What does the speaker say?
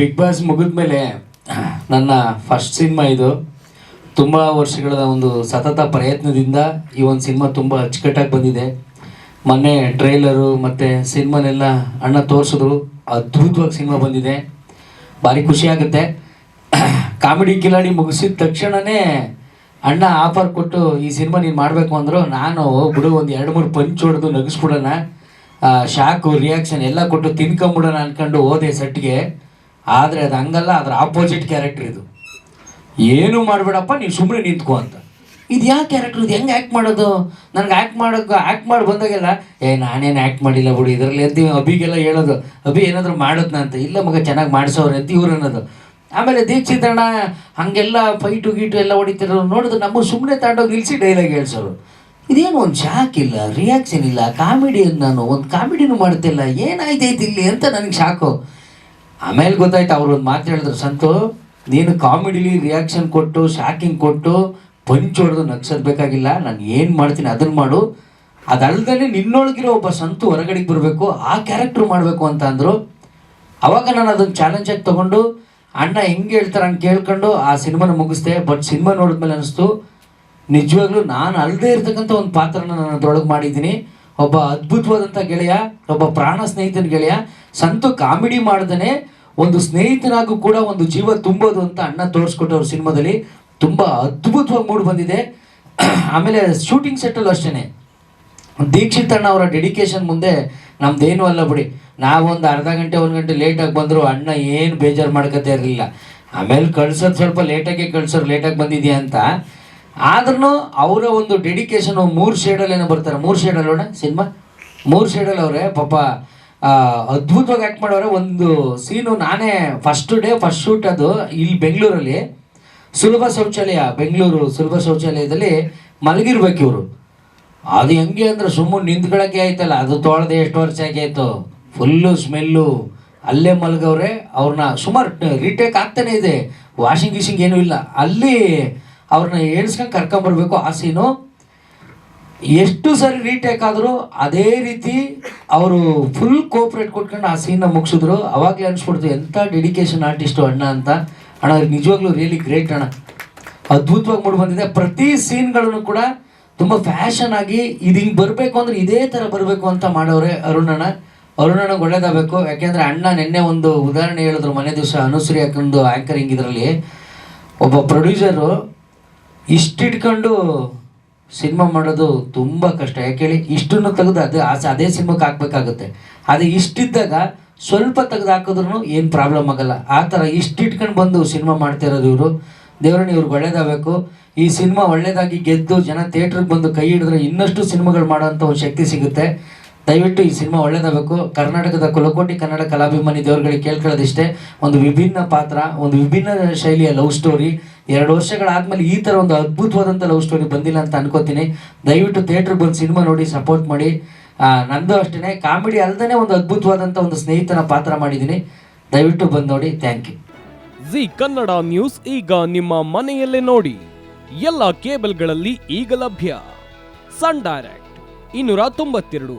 Big boss ಮುಗಿದ್ಮೇಲೆ ನನ್ನ first cinema ಇದು. ತುಂಬ ವರ್ಷಗಳ ಒಂದು ಸತತ ಪ್ರಯತ್ನದಿಂದ ಈ ಒಂದು ಸಿನಿಮಾ ತುಂಬ ಅಚ್ಚುಕಟ್ಟಾಗಿ ಬಂದಿದೆ. ಮೊನ್ನೆ ಟ್ರೈಲರು ಮತ್ತು ಸಿನಿಮಾನೆಲ್ಲ ಅಣ್ಣ ತೋರಿಸಿದ್ರು. ಅದ್ಭುತವಾಗಿ ಸಿನಿಮಾ ಬಂದಿದೆ. ಭಾರಿ ಖುಷಿ ಆಗುತ್ತೆ. ಕಾಮಿಡಿ ಕಿಲಾಡಿ ಮುಗಿಸಿದ ತಕ್ಷಣವೇ ಅಣ್ಣ ಆಫರ್ ಕೊಟ್ಟು, ಈ ಸಿನಿಮಾ ನೀನು ಮಾಡಬೇಕು ಅಂದರು, ನಾನು ಬಿಡು, ಒಂದು ಎರಡು ಮೂರು ಪಂಚ್ ಹೊಡೆದು ನಗಿಸ್ಬಿಡೋಣ. ಶಾಕು ರಿಯಾಕ್ಷನ್ ಎಲ್ಲ ಕೊಟ್ಟು ತಿನ್ಕೊಂಬಿಡೋಣ ಅಂದ್ಕೊಂಡು ಹೋದೆ ಸೆಟ್ಗೆ. ಆದರೆ ಅದು ಹಂಗಲ್ಲ ಅದ್ರ ಆಪೋಸಿಟ್ ಕ್ಯಾರೆಕ್ಟರ್ ಇದು. ಏನು ಮಾಡಬೇಡಪ್ಪ ನೀವು ಸುಮ್ಮನೆ ನಿಂತ್ಕೊ ಅಂತ. ಇದು ಯಾವ ಕ್ಯಾರೆಕ್ಟರ್ ಇದು? ಹೆಂಗೆ ಆ್ಯಕ್ಟ್ ಮಾಡೋದು? ನನಗೆ ಆ್ಯಕ್ಟ್ ಮಾಡೋಕೆ ಆ್ಯಕ್ಟ್ ಮಾಡಿ ಬಂದಾಗೆಲ್ಲ, ಏ, ನಾನೇನು ಆ್ಯಕ್ಟ್ ಮಾಡಿಲ್ಲ ಬಿಡು, ಇದರಲ್ಲಿ ಎದ್ದು ಅಭಿಗೆಲ್ಲ ಹೇಳೋದು. ಅಭಿ ಏನಾದರೂ ಮಾಡೋದ್ನ ಅಂತ. ಇಲ್ಲ ಮಗ, ಚೆನ್ನಾಗಿ ಮಾಡಿಸೋರು ಅಂತ ಇವ್ರು ಅನ್ನೋದು. ಆಮೇಲೆ ದೀಕ್ಷಿತಣ್ಣ ಹಾಗೆಲ್ಲ ಫೈಟು ಗೀಟು ಎಲ್ಲ ಹೊಡಿತಿರೋ ನೋಡಿದ್ರೆ ನಮ್ಮ ಸುಮ್ಮನೆ ತಗೊಂಡೋಗಿ ನಿಲ್ಲಿಸಿ ಡೈಲಾಗ್ ಹೇಳ್ಸೋರು. ಇದೇನು ಒಂದು ಶಾಕ್ ಇಲ್ಲ ರಿಯಾಕ್ಷನ್ ಇಲ್ಲ ಕಾಮಿಡಿ ನಾನು ಒಂದು ಕಾಮಿಡಿನೂ ಮಾಡ್ತಿಲ್ಲ. ಏನಾಯ್ತೈತಿ ಇಲ್ಲಿ ಅಂತ ನನಗೆ ಶಾಕು ಆಮೇಲೆ ಗೊತ್ತಾಯ್ತು ಅವ್ರು ಒಂದು ಮಾತು ಹೇಳಿದ್ರು, ಸಂತು, ನೀನು ಕಾಮಿಡಿಲಿ ರಿಯಾಕ್ಷನ್ ಕೊಟ್ಟು ಶಾಕಿಂಗ್ ಕೊಟ್ಟು ಪಂಚ್ ಹೊಡೆದು ನಗ್ಸೋದು ಬೇಕಾಗಿಲ್ಲ, ನಾನು ಏನು ಮಾಡ್ತೀನಿ ಅದನ್ನು ಮಾಡು. ಅದಲ್ದೇ ನಿನ್ನೊಳಗಿರೋ ಒಬ್ಬ ಸಂತು ಹೊರಗಡೆಗೆ ಬರಬೇಕು, ಆ ಕ್ಯಾರೆಕ್ಟ್ರ್ ಮಾಡಬೇಕು ಅಂತ ಅಂದರು. ಅವಾಗ ನಾನು ಅದನ್ನು ಚಾಲೆಂಜಾಗಿ ತೊಗೊಂಡು, ಅಣ್ಣ, ಹೆಂಗೆ ಹೇಳ್ತಾರೆ ಅಂತ ಕೇಳ್ಕೊಂಡು, ಆ ಸಿನಿಮಾನ ಮುಗಿಸ್ದೆ ಬಟ್ ಸಿನಿಮಾ ನೋಡಿದ್ಮೇಲೆ ಅನಿಸ್ತು, ನಿಜವಾಗ್ಲೂ ನಾನು ಅಲ್ಲದೆ ಇರ್ತಕ್ಕಂಥ ಒಂದು ಪಾತ್ರನ ನಾನು ಅದ್ರೊಳಗೆ ಮಾಡಿದ್ದೀನಿ. ಒಬ್ಬ ಅದ್ಭುತವಾದಂಥ ಗೆಳೆಯ, ಒಬ್ಬ ಪ್ರಾಣ ಸ್ನೇಹಿತನ ಗೆಳೆಯ, ಸಂತು ಕಾಮಿಡಿ ಮಾಡ್ದೇ ಒಂದು ಸ್ನೇಹಿತನಾಗೂ ಕೂಡ ಒಂದು ಜೀವ ತುಂಬೋದು ಅಂತ ಅಣ್ಣ ತೋರಿಸ್ಕೊಟ್ಟವ್ರ ಸಿನಿಮಾದಲ್ಲಿ. ತುಂಬ ಅದ್ಭುತವಾಗಿ ಮೂಡ್ ಬಂದಿದೆ. ಆಮೇಲೆ ಶೂಟಿಂಗ್ ಸೆಟ್ಟಲ್ಲೂ ಅಷ್ಟೇ ದೀಕ್ಷಿತ್ ಅಣ್ಣ ಅವರ ಡೆಡಿಕೇಶನ್ ಮುಂದೆ ನಮ್ದೇನು ಅಲ್ಲ ಬಿಡಿ. ನಾವೊಂದು ಅರ್ಧ ಗಂಟೆ, ಒಂದು ಗಂಟೆ ಲೇಟಾಗಿ ಬಂದರು ಅಣ್ಣ ಏನು ಬೇಜಾರು ಮಾಡ್ಕೋತ ಇರಲಿಲ್ಲ. ಆಮೇಲೆ ಕಳ್ಸೋದು ಸ್ವಲ್ಪ ಲೇಟಾಗೆ ಕಳ್ಸೋರು ಲೇಟಾಗಿ ಬಂದಿದ್ಯಾ ಅಂತ. ಆದ್ರೂ ಅವರ ಒಂದು ಡೆಡಿಕೇಶನ್ ಮೂರು ಶೇಡಲ್ಲಿ ಏನೋ ಬರ್ತಾರೆ. ಮೂರು ಶೇಡಲ್ಲಿ ಅಣ್ಣ ಸಿನಿಮಾ? ಮೂರು ಶೇಡಲ್ಲಿ ಅವರೇ ಪಾಪ ಅದ್ಭುತವಾಗಿ ಆ್ಯಕ್ಟ್ ಮಾಡೋರೆ. ಒಂದು ಸೀನು ನಾನೇ ಫಸ್ಟ್ ಡೇ ಫಸ್ಟ್ ಶೂಟ್ ಅದು ಇಲ್ಲಿ ಬೆಂಗಳೂರಲ್ಲಿ. ಸುಲಭ ಶೌಚಾಲಯ, ಬೆಂಗಳೂರು ಸುಲಭ ಶೌಚಾಲಯದಲ್ಲಿ ಮಲಗಿರ್ಬೇಕು ಇವರು. ಅದು ಹೆಂಗೆ ಅಂದ್ರೆ ಸುಮ್ಮನೆ ನಿಂತ್ಕೊಳಕ್ಕೆ ಆಯ್ತಲ್ಲ. ಅದು ತೊಳೆದೆ ಎಷ್ಟು ವರ್ಷ ಆಯ್ತು. ಫುಲ್ಲು ಸ್ಮೆಲ್ಲು ಅಲ್ಲೇ ಮಲಗವ್ರೆ. ಅವ್ರನ್ನ ಸುಮಾರು ರಿಟೇಕ್ ಆಗ್ತಾನೆ ಇದೆ. ವಾಷಿಂಗ್ ಗೀಶಿಂಗ್ ಏನೂ ಇಲ್ಲ. ಅಲ್ಲಿ ಅವ್ರನ್ನ ಏಳ್ಸ್ಕೊಂಡು ಕರ್ಕೊಂಬರ್ಬೇಕು ಆ ಸೀನು ಎಷ್ಟು ಸರಿ ರೀಟೇಕ್ ಆದರೂ ಅದೇ ರೀತಿ ಅವರು ಫುಲ್ ಕೋಪ್ರೇಟ್ ಕೊಟ್ಕೊಂಡು ಆ ಸೀನ್ನ ಮುಗಿಸಿದ್ರು. ಅವಾಗಲೇ ಅನ್ಸ್ಬಿಡ್ತು ಎಂಥ ಡೆಡಿಕೇಶನ್ ಆರ್ಟಿಸ್ಟು ಅಣ್ಣ ಅಂತ. ಅಣ್ಣ, ಅವ್ರಿಗೆ ನಿಜವಾಗ್ಲೂ ರಿಯಲಿ ಗ್ರೇಟ್ ಅಣ್ಣ. ಅದ್ಭುತವಾಗಿ ಮೂಡಿ ಬಂದಿದೆ. ಪ್ರತಿ ಸೀನ್ಗಳನ್ನು ಕೂಡ ತುಂಬ ಫ್ಯಾಷನ್ ಆಗಿ ಇದು ಹಿಂಗೆ ಬರಬೇಕು ಅಂದ್ರೆ ಇದೇ ಥರ ಬರಬೇಕು ಅಂತ ಮಾಡೋರೆ ಅರುಣಣ್ಣ ಅರುಣಣ್ಣಗೆ ಒಳ್ಳೇದಾಗಬೇಕು. ಯಾಕೆಂದರೆ ಅಣ್ಣ ನಿನ್ನೆ ಒಂದು ಉದಾಹರಣೆ ಹೇಳಿದ್ರು ಮನೆ ದಿವಸ. ಅನುಶ್ರೀ ಹಾಕೊಂಡು ಆ್ಯಂಕರಿಂಗ್ ಇದರಲ್ಲಿ. ಒಬ್ಬ ಪ್ರೊಡ್ಯೂಸರು ಇಷ್ಟಿಟ್ಕೊಂಡು ಸಿನಿಮಾ ಮಾಡೋದು ತುಂಬ ಕಷ್ಟ. ಯಾಕೆ ಹೇಳಿ? ಇಷ್ಟನ್ನು ತೆಗೆದು ಅದು ಆಸೆ, ಅದೇ ಸಿನಿಮಾಕ್ಕೆ ಹಾಕ್ಬೇಕಾಗುತ್ತೆ. ಅದೇ ಇಷ್ಟಿದ್ದಾಗ ಸ್ವಲ್ಪ ತೆಗೆದು ಹಾಕಿದ್ರು ಏನು ಪ್ರಾಬ್ಲಮ್ ಆಗಲ್ಲ. ಆ ಥರ ಇಷ್ಟಿಟ್ಕೊಂಡು ಬಂದು ಸಿನಿಮಾ ಮಾಡ್ತಿರೋದು ಇವರು. ದೇವರನ್ನ ಇವ್ರಿಗೆ ಒಳ್ಳೇದಾಗಬೇಕು. ಈ ಸಿನಿಮಾ ಒಳ್ಳೇದಾಗಿ ಗೆದ್ದು ಜನ ಥಿಯೇಟ್ರಿಗೆ ಬಂದು ಕೈ ಹಿಡಿದ್ರೆ ಇನ್ನಷ್ಟು ಸಿನಿಮಾಗಳು ಮಾಡೋಂಥ ಒಂದು ಶಕ್ತಿ ಸಿಗುತ್ತೆ. ದಯವಿಟ್ಟು ಈ ಸಿನಿಮಾ ಒಳ್ಳೇದಾಗಬೇಕು. ಕರ್ನಾಟಕದ ಕುಲಕೋಟಿ ಕನ್ನಡ ಕಲಾಭಿಮಾನಿ ದೇವರುಗಳಿಗೆ ಕೇಳ್ಕೊಳ್ಳೋದಿಷ್ಟೇ. ಒಂದು ವಿಭಿನ್ನ ಪಾತ್ರ, ಒಂದು ವಿಭಿನ್ನ ಶೈಲಿಯ ಲವ್ ಸ್ಟೋರಿ. ಎರಡು ವರ್ಷಗಳಾದ್ಮೇಲೆ ಈ ಥರ ಒಂದು ಅದ್ಭುತವಾದಂಥ ಲವ್ ಸ್ಟೋರಿ ಬಂದಿಲ್ಲ ಅಂತ ಅನ್ಕೋತೀನಿ. ದಯವಿಟ್ಟು ಥಿಯೇಟ್ರಿಗೆ ಬಂದು ಸಿನಿಮಾ ನೋಡಿ, ಸಪೋರ್ಟ್ ಮಾಡಿ. ನಂದು ಅಷ್ಟೇ ಕಾಮಿಡಿ ಅಲ್ಲದೇ ಒಂದು ಅದ್ಭುತವಾದಂಥ ಒಂದು ಸ್ನೇಹಿತನ ಪಾತ್ರ ಮಾಡಿದ್ದೀನಿ. ದಯವಿಟ್ಟು ಬಂದು ನೋಡಿ. Thank you. Zee Kannada news ಈಗ ನಿಮ್ಮ ಮನೆಯಲ್ಲೇ ನೋಡಿ. ಎಲ್ಲ ಕೇಬಲ್ಗಳಲ್ಲಿ ಈಗ ಲಭ್ಯ. ಸನ್ ಡೈರೆಕ್ಟ್, ಇನ್ನೂರ ತೊಂಬತ್ತೆರಡು.